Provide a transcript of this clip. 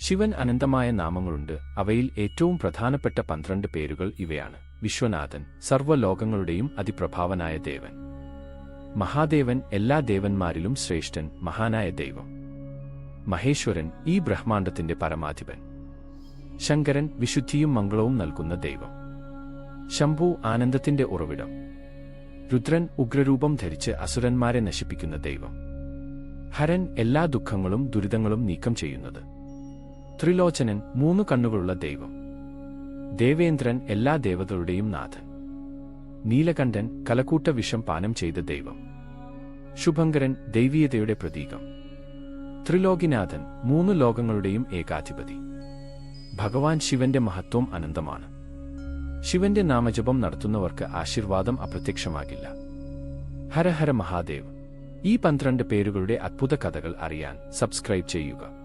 ശിവൻ അനന്തമായ നാമങ്ങളുണ്ട്. അവയിൽ ഏറ്റവും പ്രധാനപ്പെട്ട പന്ത്രണ്ട് പേരുകൾ ഇവയാണ്. വിശ്വനാഥൻ സർവലോകങ്ങളുടെയും അതിപ്രഭാവനായ ദേവൻ. മഹാദേവൻ എല്ലാ ദേവന്മാരിലും ശ്രേഷ്ഠൻ മഹാനായ ദൈവം. മഹേശ്വരൻ ഈ ബ്രഹ്മാണ്ടത്തിന്റെ പരമാധിപൻ. ശങ്കരൻ വിശുദ്ധിയും മംഗളവും നൽകുന്ന ദൈവം. ശംഭു ആനന്ദത്തിന്റെ ഉറവിടം. രുദ്രൻ ഉഗ്രരൂപം ധരിച്ച് അസുരന്മാരെ നശിപ്പിക്കുന്ന ദൈവം. ഹരൻ എല്ലാ ദുഃഖങ്ങളും ദുരിതങ്ങളും നീക്കം ചെയ്യുന്നത്. ത്രിലോചനൻ മൂന്നു കണ്ണുകളുള്ള ദൈവം. ദേവേന്ദ്രൻ എല്ലാ ദേവതകളുടെയും നാഥൻ. നീലകണ്ഠൻ കലക്കൂട്ട വിഷം പാനം ചെയ്ത ദൈവം. ശുഭങ്കരൻ ദൈവീയതയുടെ പ്രതീകം. ത്രിലോകിനാഥൻ മൂന്ന് ലോകങ്ങളുടെയും ഏകാധിപതി. ഭഗവാൻ ശിവന്റെ മഹത്വം അനന്തമാണ്. ശിവന്റെ നാമജപം നടത്തുന്നവർക്ക് ആശീർവാദം അപ്രത്യക്ഷമാകില്ല. ഹരഹര ഹര മഹാദേവ്. ഈ പന്ത്രണ്ട് പേരുകളുടെ അത്ഭുത കഥകൾ അറിയാൻ സബ്സ്ക്രൈബ് ചെയ്യുക.